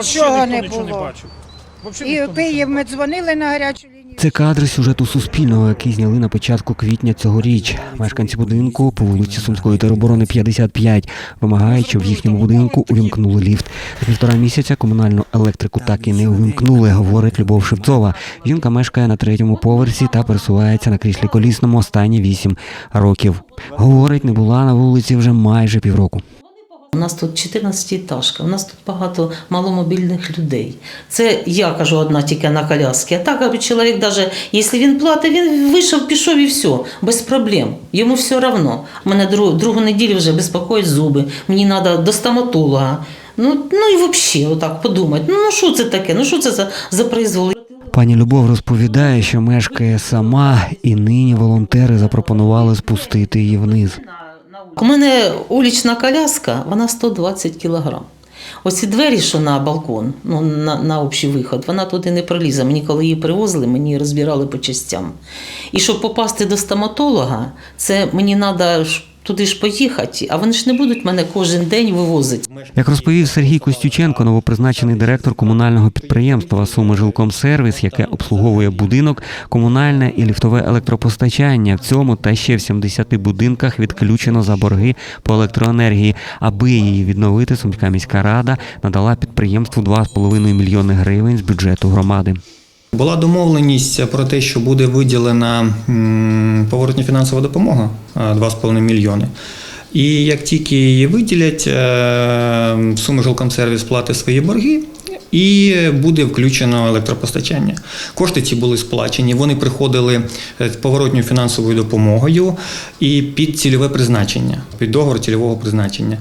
Нічого не було. І в Київ ми дзвонили на гарячу лінію. Це кадри сюжету Суспільного, який зняли на початку квітня цьогоріч. Мешканці будинку по вулиці Сумської тероборони 55 вимагають, щоб в їхньому будинку увімкнули ліфт. За півтора місяця комунальну електрику так і не увімкнули, говорить Любов Шевцова. Жінка мешкає на третьому поверсі та пересувається на кріслі колісному останні вісім років. Говорить, не була на вулиці вже майже півроку. У нас тут 14-етажка, у нас тут багато маломобільних людей. Це я кажу одна тільки на коляскі. А так кажу, чоловік, навіть якщо він платить, він вийшов, пішов і все, без проблем. Йому все одно. Мене другу, другу неділю вже безпокоять зуби, мені треба до стоматолога. Ну, ну і взагалі, отак подумати, ну ну, що це таке? Ну що це за, за произвол? Пані Любов розповідає, що мешкає сама, і нині волонтери запропонували спустити її вниз. У мене улічна коляска, вона 120 кілограм. Оці двері, що на балкон, ну, на, на общий виход, вона туди не пролізе. Мені, коли її привозили, мені розбирали по частям. І щоб попасти до стоматолога, це мені треба туди ж поїхати, а вони ж не будуть мене кожен день вивозити. Як розповів Сергій Костюченко, новопризначений директор комунального підприємства Суми Жилкомсервіс, яке обслуговує будинок, комунальне і ліфтове електропостачання в цьому та ще в 70 будинках відключено за борги по електроенергії. Аби її відновити, Сумська міська рада надала підприємству 2,5 мільйони гривень з бюджету громади. Була домовленість про те, що буде виділена поворотня фінансова допомога 2,5 мільйони. І як тільки її виділять, е, суми жилкомсервіс платить свої борги. І буде включено електропостачання. Кошти ці були сплачені. Вони приходили е, з поворотньою фінансовою допомогою і під цільове призначення, під договор цільового призначення.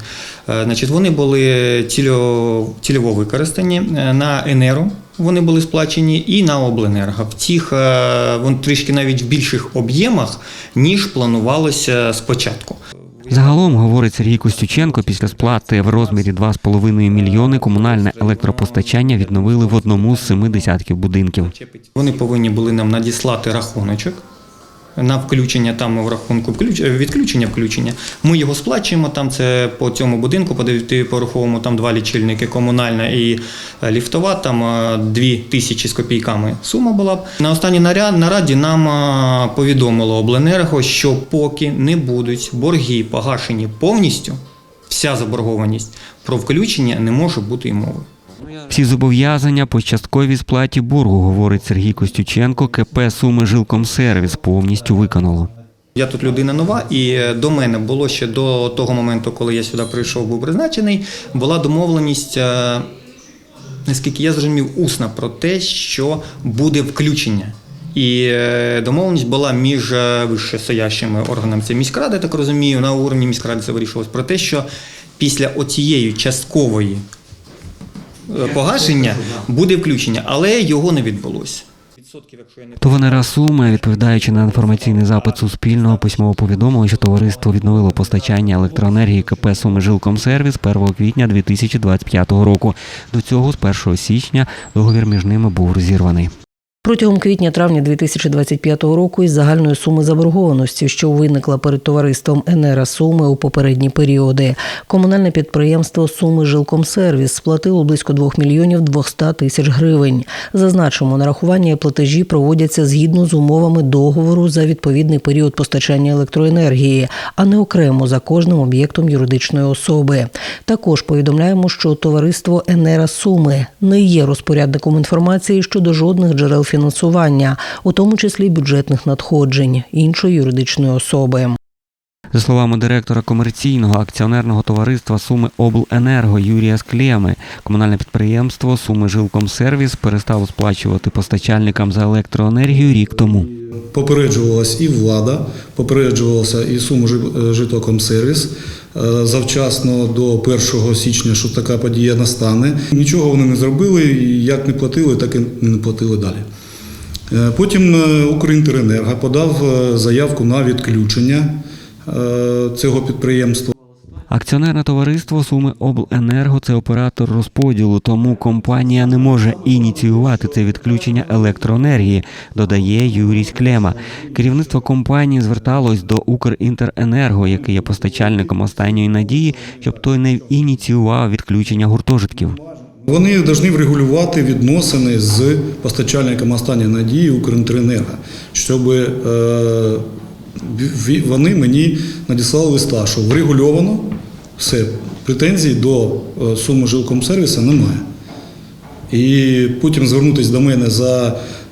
Е, Значить, вони були цільово використані е, на енеру. Вони були сплачені і на обленерго. В цих е, вон трішки навіть в більших об'ємах, ніж планувалося спочатку. Загалом, говорить Сергій Костюченко, після сплати в розмірі 2,5 мільйони комунальне електропостачання відновили в одному з семи десятків будинків. Вони повинні були нам надіслати рахуночок на включення там в рахунку відключення включення. Ми його сплачуємо. Там це по цьому будинку, по дев'ятиповерховому, там два лічильники, комунальна і е, ліфтова. Там е, дві тисячі з копійками сума була. б. На останній наряд нараді нам е, повідомило обленерго, що поки не будуть борги погашені повністю, вся заборгованість про включення не може бути і мови. Всі зобов'язання по частковій сплаті боргу, говорить Сергій Костюченко, КП Суми Жилкомсервіс повністю виконало. Я тут людина нова, і е, до мене було ще до того моменту, коли я сюди прийшов, був призначений, була домовленість, е, наскільки я зрозумів, усна про те, що буде включення. І е, домовленість була між вищестоящими органами. Це міськрада, я так розумію, на уровні міськради це вирішувалось про те, що після оцієї часткової погашення буде включення, але його не відбулося. То Венера Суми, відповідаючи на інформаційний запит Суспільного, письмово повідомили, що товариство відновило постачання електроенергії КП Суми Жилкомсервіс 1 квітня 2025 року. До цього з 1 січня договір між ними був розірваний. Протягом квітня-травня 2025 року із загальної суми заборгованості, що виникла перед товариством Енера Суми у попередні періоди, комунальне підприємство Суми Жилкомсервіс сплатило близько 2 мільйонів 200 тисяч гривень. Зазначимо, нарахування платежі проводяться згідно з умовами договору за відповідний період постачання електроенергії, а не окремо за кожним об'єктом юридичної особи. Також повідомляємо, що товариство Енера Суми не є розпорядником інформації щодо жодних джерел фінансування, у тому числі бюджетних надходжень іншої юридичної особи. За словами директора комерційного акціонерного товариства Суми Обленерго Юрія Склєми, комунальне підприємство Суми Жилкомсервіс перестало сплачувати постачальникам за електроенергію рік тому. Попереджувалась і влада, попереджувалася і Суми Житокомсервіс е, завчасно до 1 січня, що така подія настане. Нічого вони не зробили, і як не платили, так і не платили далі. Е, Потім е, Укрінтеренерго подав е, заявку на відключення цього підприємства. Акціонерне товариство Суми Обленерго це оператор розподілу, тому компанія не може ініціювати це відключення електроенергії, додає Юрій Склема. Керівництво компанії зверталось до Укрінтеренерго, який є постачальником останньої надії, щоб той не ініціював відключення гуртожитків. Вони повинні врегулювати відносини з постачальником останньої надії Укрінтеренерго, щоб е, вони мені надіслали листа, що врегульовано все, претензій до е, суми жилкомсервіса немає. І потім звернутися до мене за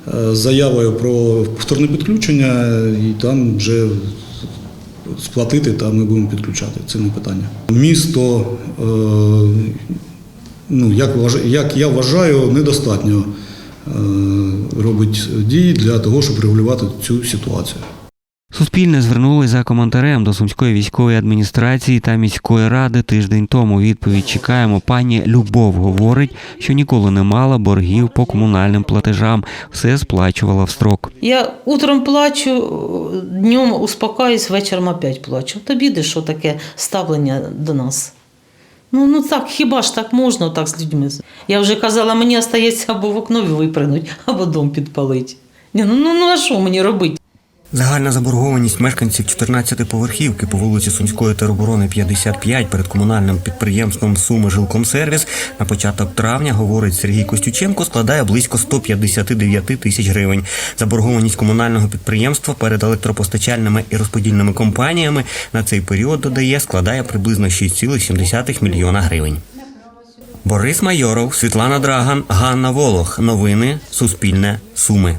е, заявою про повторне підключення і там вже сплатити та ми будемо підключати. Це не питання. Місто, е, ну, як, як я вважаю, недостатньо е, робить дії для того, щоб регулювати цю ситуацію. Суспільне звернулось за коментарем до сумської військової адміністрації та міської ради тиждень тому. Відповідь чекаємо. Пані Любов говорить, що ніколи не мала боргів по комунальним платежам. Все сплачувала в строк. Я утром плачу, днем успокаюсь, вечором опять плачу. Тобі де що таке ставлення до нас? Ну, ну так, хіба ж так можна так з людьми? Я вже казала, мені остається або в окно випринуть, або дом підпалити. Ні, ну, ну, ну а що мені робити? Загальна заборгованість мешканців 14-поверхівки по вулиці Сумської тероборони 55 перед комунальним підприємством Суми Жилкомсервіс на початок травня, говорить Сергій Костюченко, складає близько 159 тисяч гривень. Заборгованість комунального підприємства перед електропостачальними і розподільними компаніями на цей період додає складає приблизно 6,7 мільйона гривень. Борис Майоров, Світлана Драган, Ганна Волох. Новини Суспільне. Суми.